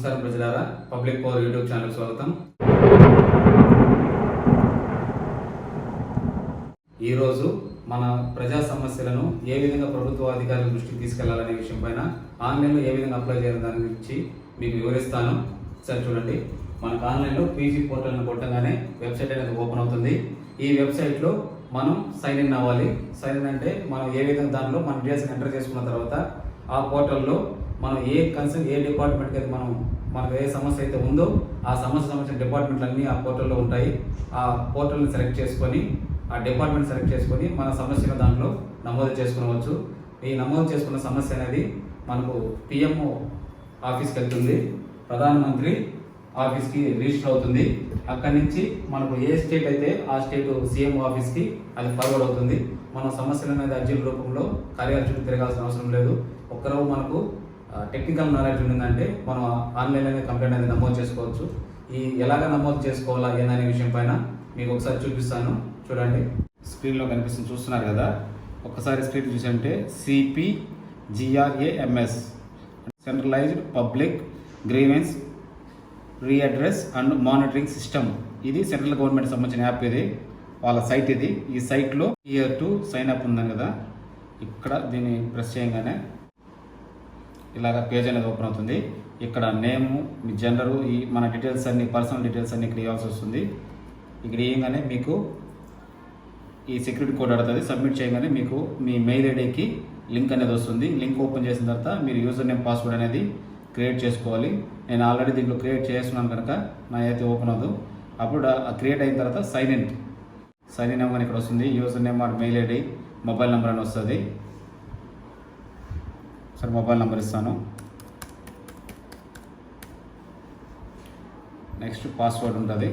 నమస్కారం ప్రజలారా. Public power YouTube channel స్వాగతం. ఈరోజు మన ప్రజా సమస్యలను ఏ విధంగా ప్రభుత్వ అధికారుల దృష్టికి తీసుకెళ్ళాలనే విషయం పైన ఆన్లైన్లో ఏ విధంగా అప్లై చేయాలి దాని గురించి మీకు వివరిస్తాను. సరే చూడండి. మనకు ఆన్లైన్లో పీజీ పోర్టల్ని కొట్టగానే వెబ్సైట్ అనేది ఓపెన్ అవుతుంది. ఈ వెబ్సైట్లో మనం సైన్ ఇన్ అవ్వాలి. సైన్ ఇన్ అంటే మనం ఏ విధంగా దానిలో మన డీటెయిల్స్ ఎంటర్ చేసుకున్న తర్వాత ఆ పోర్టల్లో మనం ఏ కన్సర్న్ ఏ డిపార్ట్మెంట్కి అయితే మనం మనకు ఏ సమస్య అయితే ఉందో ఆ సమస్య సంబంధించిన డిపార్ట్మెంట్లు అన్నీ ఆ పోర్టల్లో ఉంటాయి. ఆ పోర్టల్ని సెలెక్ట్ చేసుకొని ఆ డిపార్ట్మెంట్ సెలెక్ట్ చేసుకొని మన సమస్యను దాంట్లో నమోదు చేసుకోవచ్చు ఈ నమోదు చేసుకున్న సమస్య అనేది మనకు పిఎంఓ ఆఫీస్కి వెళ్తుంది. ప్రధానమంత్రి ఆఫీస్కి రిజిస్టర్ అవుతుంది. అక్కడి నుంచి మనకు ఏ స్టేట్ అయితే ఆ స్టేట్ సీఎం ఆఫీస్కి అది ఫార్వర్డ్ అవుతుంది. మన సమస్యల అనేది అర్జీల రూపంలో కార్యాలయం చుట్టూ తిరగాల్సిన అవసరం లేదు. ఒక్కరవు మనకు టెక్నికల్ నాలెడ్జ్ ఉండిందంటే మనం ఆన్లైన్లోనే కంప్లైంట్ అనేది నమోదు చేసుకోవచ్చు. ఈ ఎలాగ నమోదు చేసుకోవాలా ఏదనే విషయం పైన మీకు ఒకసారి చూపిస్తాను. చూడండి. స్క్రీన్లో కనిపిస్తుంది చూస్తున్నారు కదా? ఒక్కసారి screen చూసంటే CP GRAMS centralized public grievance redress and monitoring system ఇది సెంట్రల్ గవర్నమెంట్ సంబంధించిన యాప్ ఇది. వాళ్ళ సైట్ ఇది. ఈ సైట్లో ఇయర్ టు సైన్ అప్ ఉందని కదా. ఇక్కడ దీన్ని ప్రెస్ చేయగానే ఇలాగ పేజ్ అనేది ఓపెన్ అవుతుంది. ఇక్కడ నేము మీ జెండరు ఈ మన డీటెయిల్స్ అన్ని పర్సనల్ డీటెయిల్స్ అన్ని ఇక్కడ ఇవ్వాల్సి వస్తుంది. ఇక్కడ ఇవ్వగానే మీకు ఈ సెక్యూరిటీ కోడ్ అడుగుతుంది. సబ్మిట్ చేయగానే మీకు మీ మెయిల్ ఐడికి లింక్ అనేది వస్తుంది. లింక్ ఓపెన్ చేసిన తర్వాత మీరు యూజర్ నేమ్ పాస్వర్డ్ అనేది క్రియేట్ చేసుకోవాలి. నేను ఆల్రెడీ దీంట్లో క్రియేట్ చేస్తున్నాను కనుక నా అయితే ఓపెన్ అవ్వదు. అప్పుడు ఆ క్రియేట్ అయిన తర్వాత సైన్ ఇన్ సైన్ ఇన్ అవ్వగానే ఇక్కడ వస్తుంది. User name or mail ID mobile number అని వస్తుంది. ఒకసారి మొబైల్ నెంబర్ ఇస్తాను. నెక్స్ట్ పాస్వర్డ్ ఉంటుంది.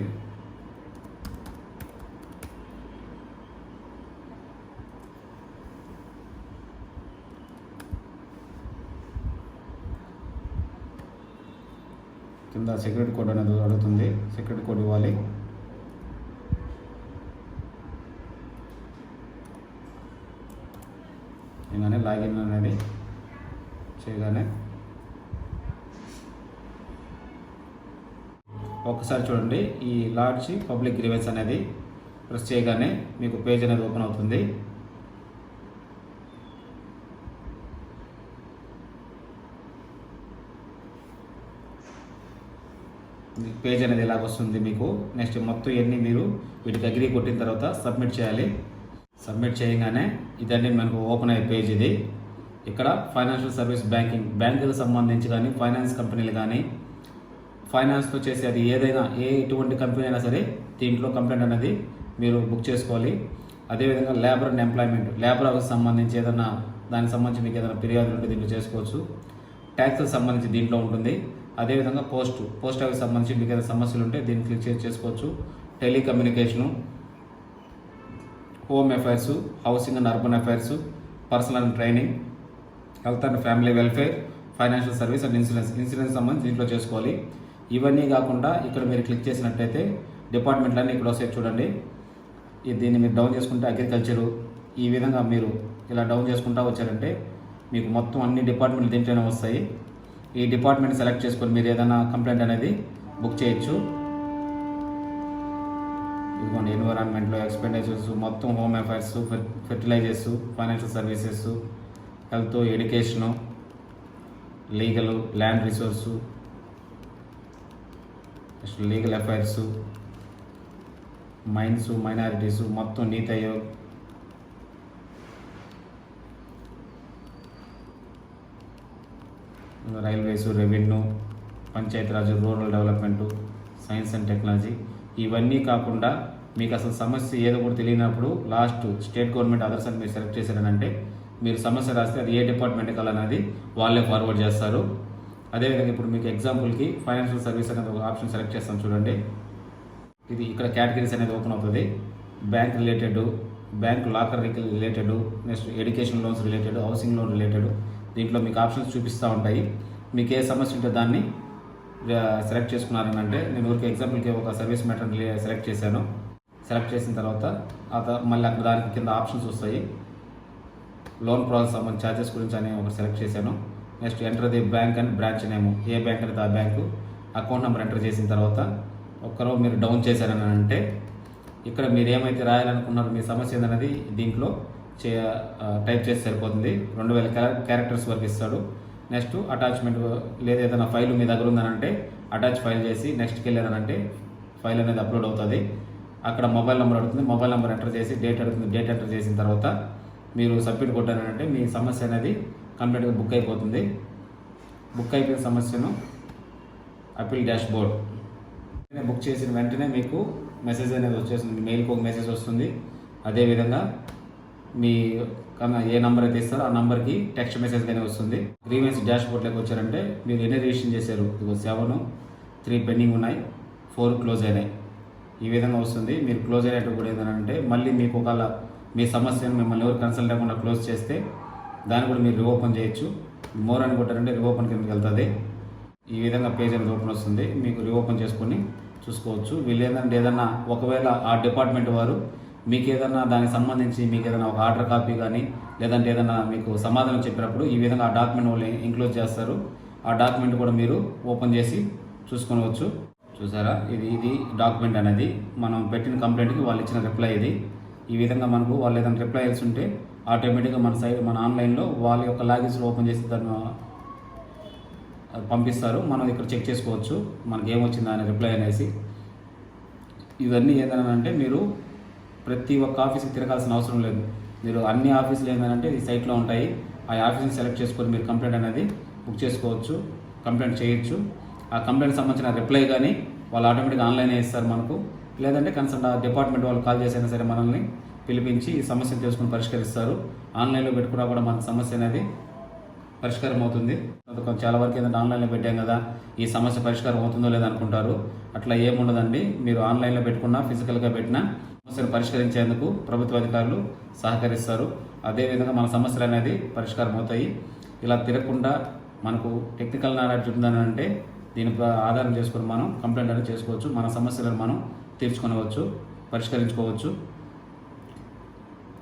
కింద సెక్యూరిటీ కోడ్ అనేది అడుగుతుంది. సెక్యూరిటీ కోడ్ ఇవ్వాలి. ఇంకానే లాగిన్ అనేది చేయగానే ఒకసారి చూడండి ఈ లాడ్జ్ పబ్లిక్ గ్రీవెన్స్ అనేది ప్రెస్ చేయగానే మీకు పేజ్ అనేది ఓపెన్ అవుతుంది. పేజ్ అనేది ఇలాగ వస్తుంది మీకు? నెక్స్ట్ మొత్తం ఇవన్నీ మీరు వీటికి అగ్రి కొట్టిన తర్వాత సబ్మిట్ చేయాలి. సబ్మిట్ చేయగానే ఇదండి మనకు ఓపెన్ అయ్యే పేజ్ ఇది. ఇక్కడ ఫైనాన్షియల్ సర్వీస్ బ్యాంకింగ్ బ్యాంకులకు సంబంధించి కానీ ఫైనాన్స్ కంపెనీలు కానీ ఫైనాన్స్తో చేసే అది ఏదైనా ఏ ఎటువంటి కంపెనీ అయినా సరే దీంట్లో కంప్లైంట్ అనేది మీరు బుక్ చేసుకోవాలి. అదేవిధంగా labour and employment labour hours సంబంధించి ఏదైనా దానికి సంబంధించి మీకు ఏదైనా ఫిర్యాదులు ఉంటే దీంట్లో చేసుకోవచ్చు. ట్యాక్స్కి సంబంధించి దీంట్లో ఉంటుంది. అదేవిధంగా పోస్ట్ పోస్ట్ ఆఫీస్ సంబంధించి మీకు ఏదైనా సమస్యలు ఉంటే దీన్ని క్లిక్ చేసి చేసుకోవచ్చు. Telecommunication home affairs housing and urban affairs personal and training health and family welfare financial service and insurance. Insurance సంబంధించి దీంట్లో చేసుకోవాలి. ఇవన్నీ కాకుండా ఇక్కడ మీరు క్లిక్ చేసినట్టయితే డిపార్ట్మెంట్లన్నీ ఇక్కడ వస్తాయి చూడండి. దీన్ని మీరు డౌన్ చేసుకుంటే అగ్రికల్చరు ఈ విధంగా మీరు ఇలా డౌన్ చేసుకుంటా వచ్చారంటే మీకు మొత్తం అన్ని డిపార్ట్మెంట్లు దీంట్లోనే వస్తాయి. ఈ డిపార్ట్మెంట్ సెలెక్ట్ చేసుకొని మీరు ఏదైనా కంప్లైంట్ అనేది బుక్ చేయొచ్చు. ఇదిగోండి ఎన్విరాన్మెంట్లో ఎక్స్పెండిచర్స్ మొత్తం home affairs fertilizers financial services health education legal land resource next legal affairs mines minorities మొత్తం NITI Aayog railways revenue Panchayatiraj rural development science and technology ఇవన్నీ కాకుండా మీకు అసలు సమస్య ఏదో కూడా తెలియనప్పుడు లాస్ట్ స్టేట్ గవర్నమెంట్ అదర్స్ అని మీరు సెలెక్ట్ చేశారనంటే మీరు సమస్య రాస్తే అది ఏ డిపార్ట్మెంట్ కలనది వాళ్ళే ఫార్వర్డ్ చేస్తారు. అదేవిధంగా ఇప్పుడు మీకు ఎగ్జాంపుల్కి ఫైనాన్షియల్ సర్వీస్ అనేది ఒక ఆప్షన్ సెలెక్ట్ చేస్తాం చూడండి. ఇది ఇక్కడ కేటగిరీస్ అనేది ఓపెన్ అవుతుంది. Bank related bank locker related next education loans related housing loan related దీంట్లో మీకు ఆప్షన్స్ చూపిస్తూ ఉంటాయి. మీకు ఏ సమస్య ఉంటే దాన్ని సెలెక్ట్ చేసుకున్నారని అంటే నేను ఊరికి ఎగ్జాంపుల్కి ఒక సర్వీస్ మ్యాటర్ సెలెక్ట్ చేశాను. సెలెక్ట్ చేసిన తర్వాత ఆ మళ్ళీ అక్కడ దానికి కింద ఆప్షన్స్ వస్తాయి. లోన్ ప్రాసెస్ సంబంధించి ఛార్జెస్ గురించి అని ఒకటి సెలెక్ట్ చేశాను. Next enter the bank and branch name. A bank అయితే ఆ బ్యాంకు. అకౌంట్ నెంబర్ ఎంటర్ చేసిన తర్వాత ఒక్కరో మీరు డౌన్ చేశారని అంటే ఇక్కడ మీరు ఏమైతే రాయాలనుకున్నారో మీ సమస్య ఏందనేది దీంట్లో చే టైప్ చేసి సరిపోతుంది. రెండు వేల క్యారెక్టర్స్ వరకు ఇస్తాడు. నెక్స్ట్ అటాచ్మెంట్ లేదా ఏదైనా ఫైల్ మీ దగ్గర ఉందనంటే అటాచ్ ఫైల్ చేసి నెక్స్ట్కి వెళ్ళారనంటే ఫైల్ అనేది అప్లోడ్ అవుతుంది. అక్కడ మొబైల్ నెంబర్ అడుగుతుంది. మొబైల్ నెంబర్ ఎంటర్ చేసి డేట్ అడుగుతుంది. డేట్ ఎంటర్ చేసిన తర్వాత మీరు సబ్మిట్ కొట్టారంటే మీ సమస్య అనేది కంప్లీట్గా బుక్ అయిపోతుంది. బుక్ అయిపోయిన సమస్యను అప్పీల్ డాష్ బోర్డ్ బుక్ చేసిన వెంటనే మీకు మెసేజ్ అనేది వచ్చేస్తుంది. మెయిల్కి ఒక మెసేజ్ వస్తుంది. అదేవిధంగా మీ కన్నా ఏ నంబర్ అయితే ఇస్తారో ఆ నంబర్కి టెక్స్ట్ మెసేజ్ కానీ వస్తుంది. గ్రీవెన్స్ డాష్ బోర్డ్లోకి వచ్చారంటే మీరు ఎన్ని రిజిస్ట్రేషన్ చేశారు? ఇదిగో సెవెన్ త్రీ పెండింగ్ ఉన్నాయి. ఫోర్ క్లోజ్ అయినాయి. ఈ విధంగా వస్తుంది. మీరు క్లోజ్ అయినట్టు కూడా ఏంటంటే మళ్ళీ మీకు ఒకవేళ మీ సమస్యను మిమ్మల్ని ఎవరు కన్సల్ట్ లేకుండా క్లోజ్ చేస్తే దాన్ని కూడా మీరు రీఓపెన్ చేయొచ్చు. మోర్ అని కొట్టారంటే రీఓపెన్ కిందకి వెళ్తుంది. ఈ విధంగా పేజ్ అనేది ఓపెన్ వస్తుంది. మీకు రీఓపెన్ చేసుకొని చూసుకోవచ్చు. వీళ్ళు ఏంటంటే ఏదన్నా ఒకవేళ ఆ డిపార్ట్మెంట్ వారు మీకు ఏదన్నా దానికి సంబంధించి మీకు ఏదైనా ఒక ఆర్డర్ కాపీ కానీ లేదంటే ఏదైనా మీకు సమాధానం చెప్పినప్పుడు ఈ విధంగా ఆ డాక్యుమెంట్ వాళ్ళు ఇంక్లూజ్ చేస్తారు. ఆ డాక్యుమెంట్ కూడా మీరు ఓపెన్ చేసి చూసుకోవచ్చు. చూసారా? ఇది ఇది డాక్యుమెంట్ అనేది మనం పెట్టిన కంప్లైంట్కి వాళ్ళు ఇచ్చిన రిప్లై ఇది. ఈ విధంగా మనకు వాళ్ళు ఏదైనా రిప్లై చేసి ఉంటే ఆటోమేటిక్గా మన సైడ్ మన ఆన్లైన్లో వాళ్ళ యొక్క లాగిన్స్ ఓపెన్ చేసి దాన్ని అది పంపిస్తారు. మనం ఇక్కడ చెక్ చేసుకోవచ్చు. మనకి ఏమొచ్చిందా అని రిప్లై అనేసి. ఇవన్నీ ఏదైనా అంటే మీరు ప్రతి ఒక్క ఆఫీస్కి తిరగాల్సిన అవసరం లేదు. మీరు అన్ని ఆఫీసులు ఏంటంటే ఈ సైట్లో ఉంటాయి. ఆ ఆఫీస్ని సెలెక్ట్ చేసుకొని మీరు కంప్లైంట్ అనేది బుక్ చేసుకోవచ్చు కంప్లైంట్ చేయొచ్చు. ఆ కంప్లైంట్ సంబంధించిన రిప్లై కానీ వాళ్ళు ఆటోమేటిక్గా ఆన్లైన్ ఇస్తారు మనకు. లేదంటే కన్సల్ట్ డిపార్ట్మెంట్ వాళ్ళు కాల్ చేసైనా సరే మనల్ని పిలిపించి ఈ సమస్యను తెలుసుకుని పరిష్కరిస్తారు. ఆన్లైన్లో పెట్టుకున్నా కూడా మన సమస్య అనేది పరిష్కారం అవుతుంది. చాలా వరకు ఏంటంటే ఆన్లైన్లో పెట్టాం కదా ఈ సమస్య పరిష్కారం అవుతుందో లేదో అనుకుంటారు. అట్లా ఏముండదండి మీరు ఆన్లైన్లో పెట్టుకున్నా ఫిజికల్గా పెట్టినా సమస్యను పరిష్కరించేందుకు ప్రభుత్వ అధికారులు సహకరిస్తారు. అదేవిధంగా మన సమస్యలు అనేది పరిష్కారం అవుతాయి. ఇలా తిరగకుండా మనకు టెక్నికల్ నాలెడ్జ్ ఉందని అంటే దీని ఆధారం చేసుకొని మనం కంప్లైంట్ అనేది చేసుకోవచ్చు. మన సమస్యలను మనం తీర్చుకొనవచ్చు పరిష్కరించుకోవచ్చు.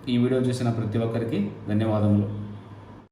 ఈ వీడియో చూసిన ప్రతి ఒక్కరికి ధన్యవాదములు.